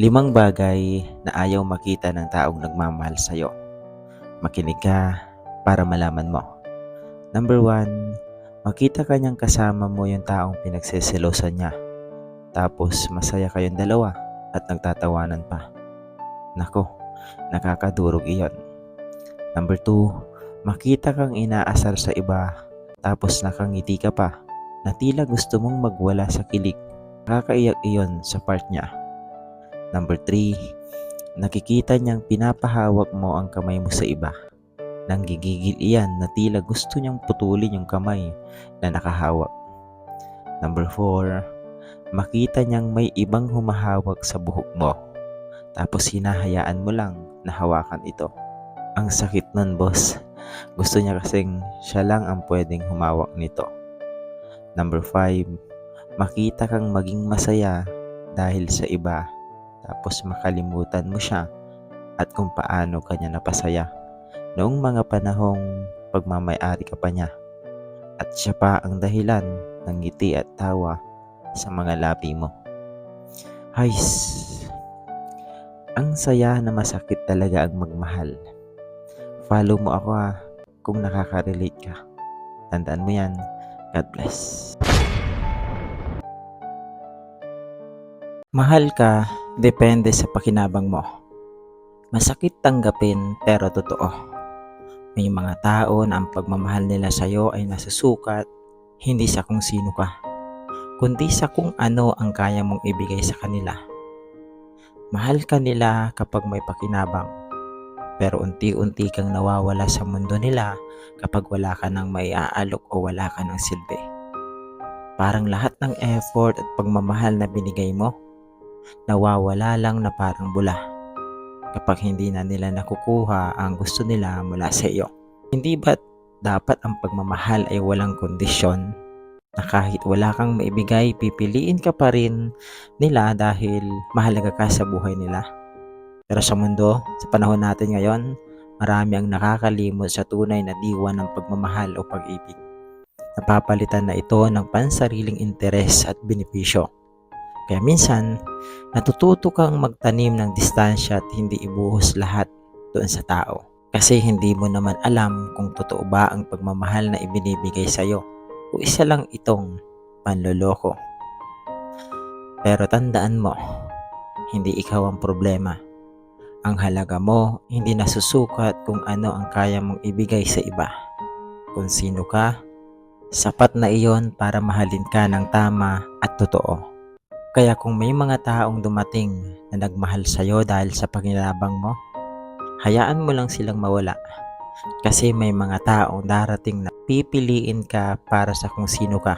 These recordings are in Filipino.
Limang bagay na ayaw makita ng taong nagmamahal sa'yo. Makinig ka para malaman mo. Number one, makita ka kasama mo yung taong pinagseselosan niya. Tapos masaya kayong dalawa at nagtatawanan pa. Nako, nakakadurog iyon. Number two, makita kang inaasar sa iba tapos nakangiti ka pa na tila gusto mong magwala sa kilig. Nakakaiyak iyon sa part niya. Number 3, nakikita niyang pinapahawak mo ang kamay mo sa iba. Nang gigigil iyan na tila gusto niyang putulin yung kamay na nakahawak. Number 4, makita niyang may ibang humahawak sa buhok mo. Tapos hinahayaan mo lang na hawakan ito. Ang sakit nun, boss. Gusto niya kasing siya lang ang pwedeng humawak nito. Number 5, makita kang maging masaya dahil sa iba tapos makalimutan mo siya at kung paano kanya napasaya noong mga panahong pagmamayari ka pa niya at siya pa ang dahilan ng ngiti at tawa sa mga labi mo. Hays, ang saya na masakit talaga ang magmahal. Follow mo ako ha kung nakaka-relate ka. Tandaan mo yan. God bless. Mahal ka, depende sa pakinabang mo. Masakit tanggapin pero totoo. May mga tao na ang pagmamahal nila sa iyo ay nasusukat hindi sa kung sino ka, kundi sa kung ano ang kaya mong ibigay sa kanila. Mahal ka nila kapag may pakinabang, pero unti-unti kang nawawala sa mundo nila kapag wala ka ng maiaalok o wala ka ng silbi. Parang lahat ng effort at pagmamahal na binigay mo, nawawala lang na parang bula kapag hindi na nila nakukuha ang gusto nila mula sa iyo. Hindi ba dapat ang pagmamahal ay walang kondisyon na kahit wala kang maibigay, pipiliin ka pa rin nila dahil mahalaga ka sa buhay nila? Pero sa mundo, sa panahon natin ngayon, marami ang nakakalimot sa tunay na diwa ng pagmamahal o pag-ibig. Napapalitan na ito ng pansariling interes at benepisyo. Kaya minsan, natututo kang magtanim ng distansya at hindi ibuhos lahat doon sa tao. Kasi hindi mo naman alam kung totoo ba ang pagmamahal na ibinibigay sa'yo o isa lang itong panloloko. Pero tandaan mo, hindi ikaw ang problema. Ang halaga mo hindi nasusukat kung ano ang kaya mong ibigay sa iba. Kung sino ka, sapat na iyon para mahalin ka ng tama at totoo. Kaya kung may mga taong dumating na nagmahal sa'yo dahil sa paginabang mo, hayaan mo lang silang mawala. Kasi may mga taong darating na pipiliin ka para sa kung sino ka.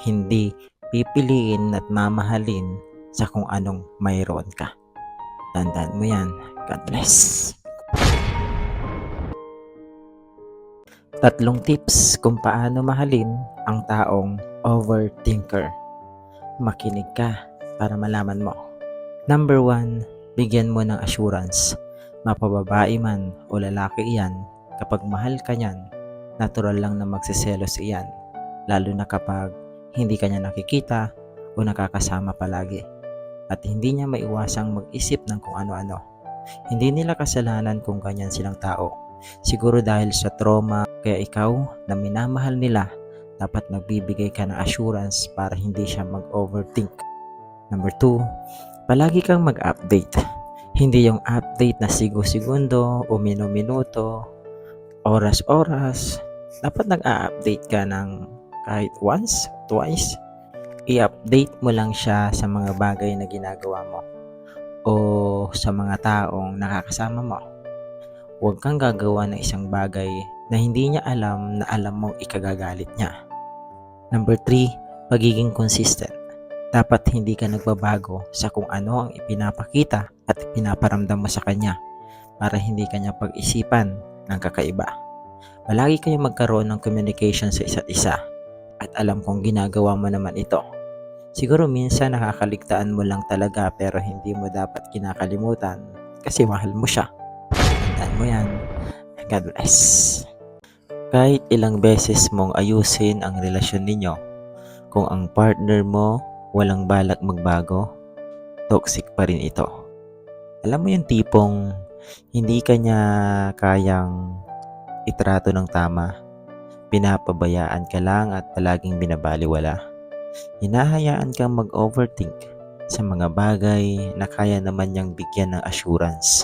Hindi pipiliin at mamahalin sa kung anong mayroon ka. Tandaan mo yan. God bless. Tatlong tips kung paano mahalin ang taong overthinker. Makinig ka para malaman mo. Number one, bigyan mo ng assurance. Mapababae man o lalaki iyan, kapag mahal ka niyan, natural lang na magsiselos iyan. Lalo na kapag hindi ka niya nakikita o nakakasama palagi. At hindi niya maiwasang mag-isip ng kung ano-ano. Hindi nila kasalanan kung ganyan silang tao. Siguro dahil sa trauma, kaya ikaw na minamahal nila, dapat nagbibigay ka ng assurance para hindi siya mag-overthink. Number two, palagi kang mag-update. Hindi yung update na sigo-segundo o minu-minuto, oras-oras. Dapat nag-a-update ka ng kahit once, twice. I-update mo lang siya sa mga bagay na ginagawa mo o sa mga taong nakakasama mo. Huwag kang gagawa ng isang bagay na hindi niya alam na alam mong ikagagalit niya. Number 3, pagiging consistent. Dapat hindi ka nagbabago sa kung ano ang ipinapakita at ipinaparamdam mo sa kanya para hindi kanya pag-isipan ng kakaiba. Palagi kayo magkaroon ng communication sa isa't isa at alam kong ginagawa mo naman ito. Siguro minsan nakakaligtaan mo lang talaga pero hindi mo dapat kinakalimutan kasi mahal mo siya. Tandaan mo yan. God bless. Kahit ilang beses mong ayusin ang relasyon ninyo, kung ang partner mo walang balak magbago, toxic pa rin ito. Alam mo yung tipong hindi ka niya kayang itrato ng tama. Pinapabayaan ka lang at palaging binabaliwala. Hinahayaan kang mag-overthink sa mga bagay na kaya naman niyang bigyan ng assurance.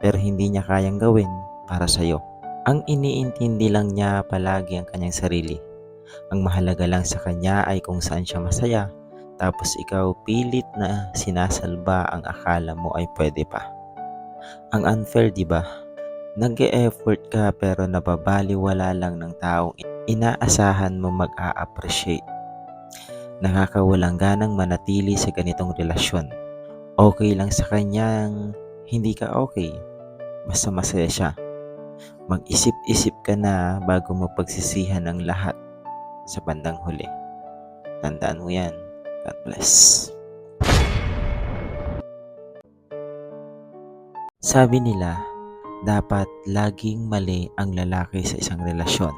Pero hindi niya kayang gawin para sa'yo. Ang iniintindi lang niya palagi ang kanyang sarili. Ang mahalaga lang sa kanya ay kung saan siya masaya. Tapos ikaw pilit na sinasalba ang akala mo ay pwede pa. Ang unfair, di ba? Nag-e-effort ka pero nababaliwala lang ng taong inaasahan mo mag-a-appreciate. Nakakawalang ganang manatili sa ganitong relasyon. Okay lang sa kanyang hindi ka okay. Basta masaya siya. Mag-isip-isip ka na bago mo pagsisihan ang lahat sa bandang huli. Tandaan mo yan. God bless. Sabi nila, dapat laging mali ang lalaki sa isang relasyon.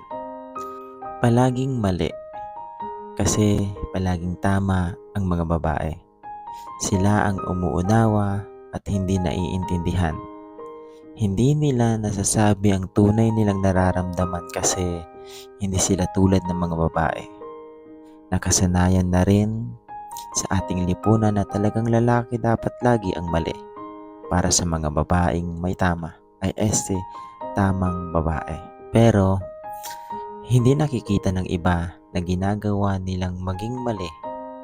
Palaging mali kasi palaging tama ang mga babae. Sila ang umuunawa at hindi naiintindihan. Hindi nila nasasabi ang tunay nilang nararamdaman kasi hindi sila tulad ng mga babae. Nakasanayan na rin sa ating lipunan na talagang lalaki dapat lagi ang mali para sa mga babaeng may tama ay este tamang babae. Pero hindi nakikita ng iba na ginagawa nilang maging mali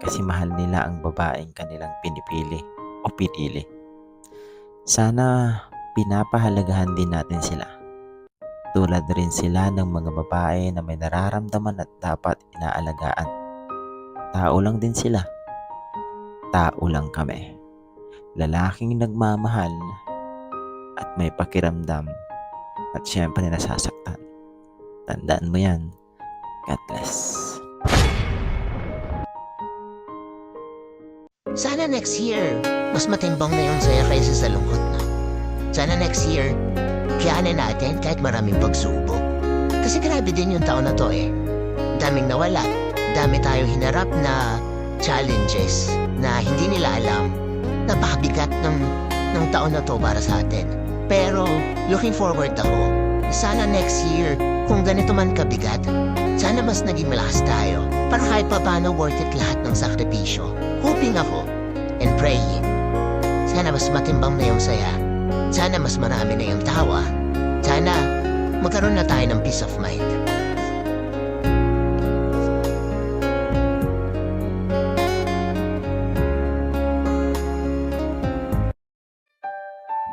kasi mahal nila ang babaeng kanilang pinipili o pinili. Sana pinapahalagahan din natin sila. Tulad rin sila ng mga babae na may nararamdaman at dapat inaalagaan. Tao lang din sila. Tao lang kami. Lalaking nagmamahal at may pakiramdam at syempre nasasaktan. Tandaan mo yan. God bless. Sana next year, mas matimbang na yung saya kaysa sa lungkot. Sana next year, kayanin natin kahit maraming pagsubok. Kasi grabe din yung taon na to eh. Daming nawala. Dami tayo hinarap na challenges na hindi nila alam. Napakabigat ng, ng taon na to para sa atin. Pero looking forward ako, sana next year, kung ganito man kabigat, sana mas naging malakas tayo para kahit pa paano worth it lahat ng sakripisyo. Hoping ako and praying. Sana mas matimbang na yung saya. Sana mas marami na yung tawa. Sana magkaroon na tayo ng peace of mind.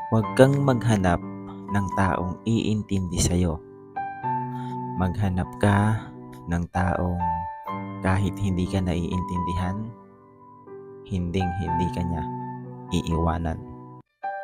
Huwag kang maghanap ng taong iintindi sa'yo. Maghanap ka ng taong kahit hindi ka naiintindihan, hinding hindi ka niya iiwanan.